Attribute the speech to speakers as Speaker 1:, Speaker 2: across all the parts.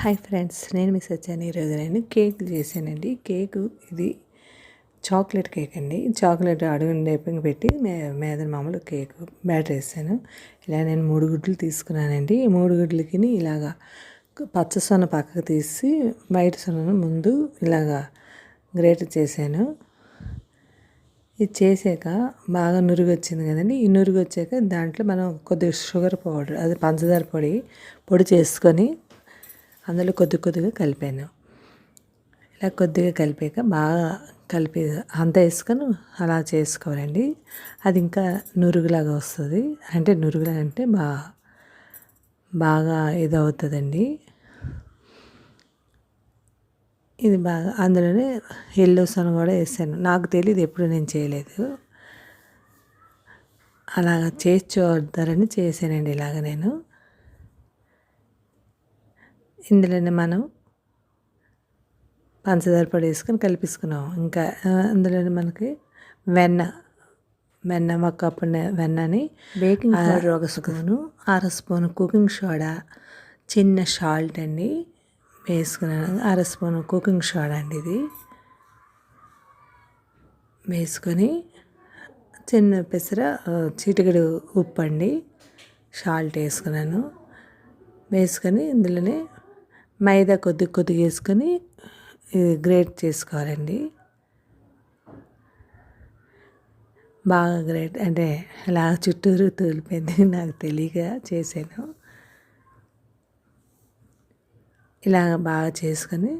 Speaker 1: Hi friends నేను miss వచ్చాను ఈరోజు నేను కేక్ చేశానండి. కేకు ఇది చాక్లెట్ కేక్ అండి. చాక్లెట్ అడుగు డేపింగ్ పెట్టి మే మీద మామూలు కేక్ బ్యాటర్ వేసాను. ఇలా నేను మూడు గుడ్లు తీసుకున్నానండి. ఈ మూడు గుడ్లకి ఇలాగా పచ్చ సొన పక్కకు తీసి బయట సొనను ముందు ఇలాగా గ్రేట్ చేశాను. ఇది చేసాక బాగా నురుగు వచ్చింది కదండి. ఈ నురుగు వచ్చాక దాంట్లో మనం కొద్దిగా షుగర్ పౌడర్ అది పంచదార పొడి పొడి చేసుకొని అందులో కొద్ది కొద్దిగా కలిపాను. ఇలా కొద్దిగా కలిపాక బాగా కలిపి అంత వేసుకొని అలా చేసుకోవాలండి. అది ఇంకా నురుగులాగా వస్తుంది. అంటే నురుగులా అంటే బాగా బాగా ఇది అవుతుందండి ఇది బాగా అందులోనే ఎల్లో సన్ కూడా వేసాను. నాకు తెలియదు ఎప్పుడు నేను చేయలేదు. అలాగ చేసి చూద్దారని చేశానండి ఇలాగ నేను. ఇందులోనే మనం పంచదార పొడి వేసుకొని కలిపించుకున్నాం ఇంకా అందులోనే మనకి వెన్న వెన్న ఒక కప్పు వెన్నని బేకింగ్ పౌడర్ ఒక స్పూను. అర స్పూను కుకింగ్ సోడా చిన్న సాల్ట్ అండి వేసుకున్నాను అర స్పూను కుకింగ్ సోడా అండి ఇది. వేసుకొని చిన్న పెసర చిటికెడు ఉప్పు అండి సాల్ట్ వేసుకున్నాను. వేసుకొని ఇందులోనే మైదా కొద్ది కొద్దిగా వేసుకొని గ్రేట్ చేసుకోవాలండి. బాగా గ్రేట్ అంటే అలా చుట్టూరు తూలిపోయింది నాకు తెలియక చేశాను. ఇలా బాగా చేసుకొని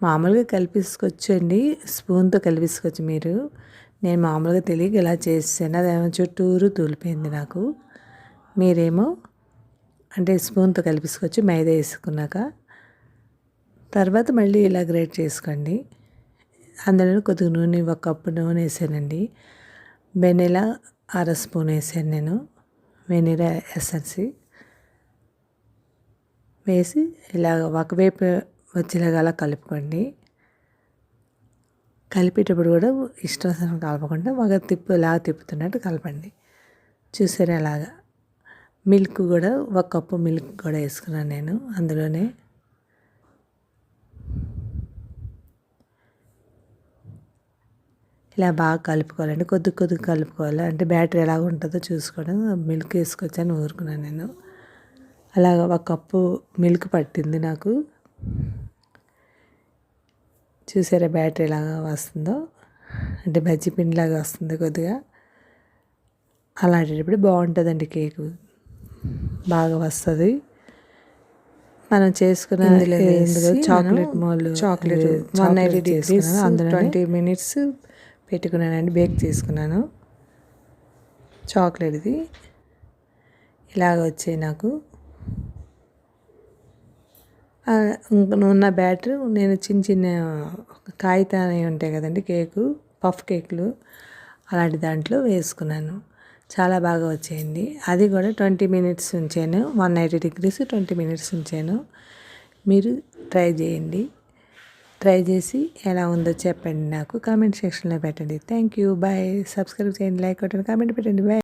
Speaker 1: మామూలుగా కలిపించుకొచ్చండి స్పూన్తో కలిపించుకోవచ్చు మీరు. నేను మామూలుగా తెలియక ఇలా చేసాను అదేమో చుట్టూరు తూలిపోయింది నాకు. మీరేమో అంటే స్పూన్తో కలిపించుకోవచ్చు మైదా వేసుకున్నాక. తర్వాత మళ్ళీ ఇలా గ్రేట్ చేసుకోండి. అందులో కొద్దిగా నూనె ఒక కప్పు నూనె వేసానండి. వెనిలా అర స్పూన్ వేసాను నేను వెనిలా ఎసెన్సీ. వేసి ఇలా ఒకవైపు వచ్చేలాగా అలా కలుపుకోండి. కలిపేటప్పుడు కూడా ఇష్టం కలపకుండా ఒక తిప్పు ఇలా తిప్పుతున్నట్టు కలపండి. చూసారా అలాగా మిల్క్ కూడా ఒక కప్పు మిల్క్ కూడా వేసుకున్నాను నేను అందులోనే. ఇలా బాగా కలుపుకోవాలండి. కొద్ది కొద్దిగా కలుపుకోవాలి. అంటే బ్యాటరీ ఎలా ఉంటుందో చూసుకోవడం. మిల్క్ వేసుకొచ్చాను ఊరుకున్నాను నేను. అలాగ ఒక కప్పు మిల్క్ పట్టింది నాకు. చూసారా బ్యాటరీ ఎలాగా వస్తుందో? అంటే బజ్జి పిండిలాగా వస్తుంది కొద్దిగా. అలాంటప్పుడు బాగుంటుందండి కేకు. బాగా వస్తుంది. మనం చేసుకున్న chocolate mould chocolate one eighty degrees అందులో ట్వంటీ మినిట్స్ పెట్టుకున్నానండి బేక్ చేసుకున్నాను. చాక్లెట్ది ఇలాగ వచ్చాయి నాకు. ఉన్న బ్యాటర్ నేను చిన్న చిన్న కాగితాలు ఉంటాయి కదండి కేకు పఫ్ కేకులు అలాంటి దాంట్లో వేసుకున్నాను. చాలా బాగా వచ్చేయండి. అది కూడా ట్వంటీ మినిట్స్ ఉంచాను. One eighty degrees twenty minutes ఉంచాను. మీరు ట్రై చేయండి. ట్రై చేసి ఎలా ఉందో చెప్పండి నాకు. కామెంట్ సెక్షన్లో పెట్టండి. థ్యాంక్ యూ బాయ్ సబ్స్క్రైబ్ చేయండి. లైక్ కొట్టండి. కామెంట్ పెట్టండి. బాయ్